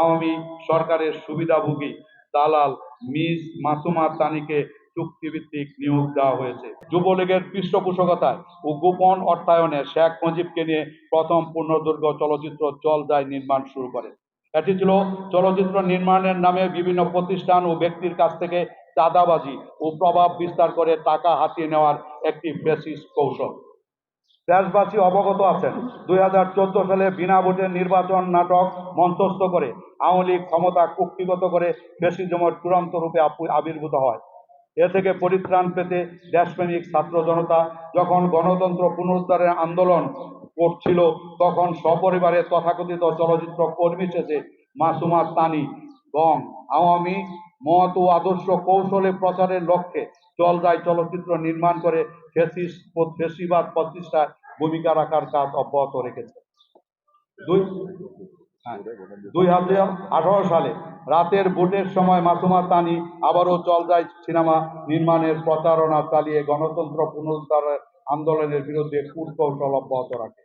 আওয়ামী সরকারের সুবিধাভোগী দালাল মিস মাসুমা তানিকে চুক্তিভিত্তিক নিয়োগ দেওয়া হয়েছে। যুবলীগের পৃষ্ঠপোষকতায় ও গোপন অর্থায়নে শেখ মুজিবকে নিয়ে প্রথম পূর্ণদৈর্ঘ্য চলচ্চিত্র জল যায় নির্মাণ শুরু করে। এটি ছিল চলচ্চিত্র নির্মাণের নামে বিভিন্ন প্রতিষ্ঠান ও ব্যক্তির কাছ থেকে চাঁদাবাজি ও প্রভাব বিস্তার করে টাকা হাতিয়ে নেওয়ার একটি বেসিস কৌশল। দেশবাসী অবগত আছেন, দুই হাজার চোদ্দ সালে বিনা ভোটের নির্বাচন নাটক মঞ্চস্থ করে আওয়ামী লীগ ক্ষমতা কুক্ষিগত করে ফেসিজমের চূড়ান্ত রূপে আবির্ভূত হয়। এ থেকে পরিত্রাণ পেতে দেশপ্রেমিক ছাত্র জনতা যখন গণতন্ত্র পুনরুদ্ধারের আন্দোলন করছিল, তখন সপরিবারে তথাকথিত চলচ্চিত্র কর্মী শেষে মাসুমা তানি, গং, আওয়ামী মত ও আদর্শ কৌশলে প্রচারের লক্ষ্যে চল যায় চলচ্চিত্র নির্মাণ করে ফেসিস ফেসিবাদ প্রতিষ্ঠায় ভূমিকা রাখার কাজ অব্যাহত রেখেছে। দুই হ্যাঁ, দুই হাজার আঠারো সালে রাতের ভোটের সময় মাসুমা তানি আবারও চল যায় সিনেমা নির্মাণের প্রচারণা চালিয়ে গণতন্ত্র পুনরুদ্ধারের আন্দোলনের বিরুদ্ধে কূটকৌশল অব্যাহত রাখে।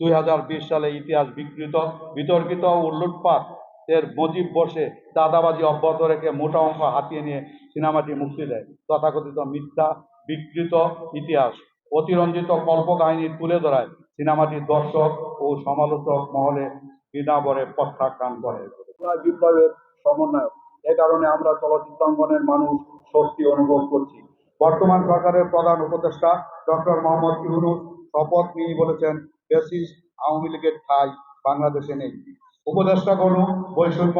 দুই হাজার বিশ সালে ইতিহাস বিকৃত বিতর্কিত ও লুটপাট এর মজিব বসে দাদাবাজি অব্যাহত রেখে মোটা অঙ্ক হাতিয়ে নিয়ে সিনেমাটি মুক্তি দেয়। তথাকথিত মিথ্যা বিকৃত ইতিহাস অতিরঞ্জিত কল্পকাহিনী তুলে ধরায় সিনেমাটি দর্শক ও সমালোচক মহলে বিনাবরে প্রত্যাখ্যান করে। বিপ্লবের সমন্বয়ক। এ কারণে আমরা চলচ্চিত্রাঙ্গনের মানুষ স্বস্তি অনুভব করছি। বর্তমান সরকারের প্রধান উপদেষ্টা ডক্টর মোহাম্মদ ইউনুস শপথ নিয়ে বলেছেন বেসিস আওয়ামী লীগের ঠাই বাংলাদেশে নেই। উপদেষ্টাগণ বৈষম্য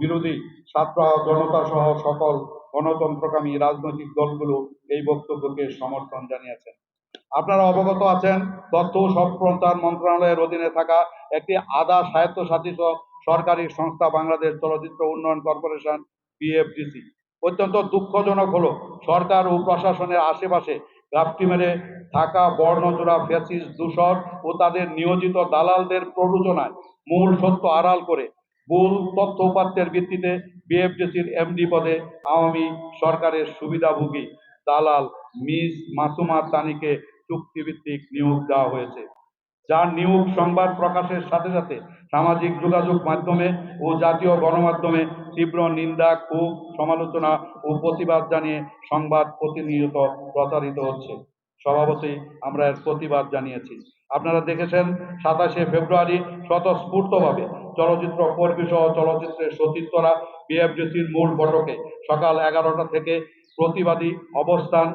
বিরোধী ছাত্র জনতা সহ সকল গণতন্ত্রকামী রাজনৈতিক দলগুলো এই বক্তব্যকে সমর্থন জানিয়েছেন। আপনারা অবগত আছেন, তথ্য সম্প্রচার মন্ত্রণালয়ের অধীনে থাকা একটি আধা স্বায়ত্তশাসিত সরকারি সংস্থা বাংলাদেশ চলচ্চিত্র উন্নয়ন কর্পোরেশন, বিএফডিসি। অত্যন্ত দুঃখজনক হলো সরকার ও প্রশাসনের আশেপাশে গাপটি মেরে থাকা বর্ণচোরা ফ্যাসিস দূষণ ও তাদের নিয়োজিত দালালদের প্ররোচনায় মূল সত্য আড়াল করে ভুল তথ্য উপাত্তের ভিত্তিতে বিএফডিসির এমডি পদে আওয়ামী সরকারের সুবিধাভোগী দালাল মিস মাসুমা তানিকে চুক্তিভিত্তিক নিয়োগ দেওয়া হয়েছে। যার নিয়োগ সংবাদ প্রকাশের সাথে সাথে সামাজিক যোগাযোগ মাধ্যমে ও জাতীয় গণমাধ্যমে তীব্র নিন্দা, ক্ষোভ, সমালোচনা ও প্রতিবাদ জানিয়ে সংবাদ প্রতিনিয়ত প্রচারিত হচ্ছে। স্বভাবতই আমরা এর প্রতিবাদ জানিয়েছি। আপনারা দেখেছেন, সাতাশে ফেব্রুয়ারি স্বতঃস্ফূর্তভাবে চলচ্চিত্র কর্মী সহ চলচ্চিত্রের সতীর্থরা বিএফডিসির মূল ফটকে সকাল এগারোটা থেকে প্রতিবাদী অবস্থান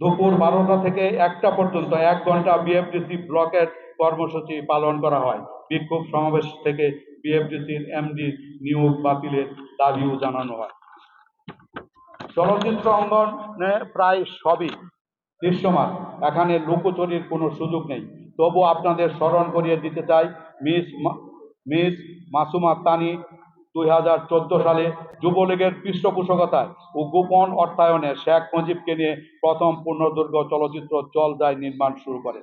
দুপুর বারোটা থেকে একটা পর্যন্ত এক ঘণ্টা বিএফডিসি ব্লকের কর্মসূচি পালন করা হয়। বিক্ষোভ সমাবেশ থেকে বিএফডিসির এমডি নিয়োগ বাতিলের দাবিও জানানো হয়। চলচ্চিত্র অঙ্গনে প্রায় সবই দৃশ্যমান। এখানে লুকোচুরির কোনো সুযোগ নেই। তবু আপনাদের স্মরণ করিয়ে দিতে চাই, মিস মিস মাসুমা তানি দুই হাজার চোদ্দ সালে যুবলীগের পৃষ্ঠপোষকতায় ও গোপন অর্থায়নে শেখ মুজিবকে নিয়ে প্রথম পূর্ণদৈর্ঘ্য চলচ্চিত্র জল যায় নির্মাণ শুরু করে।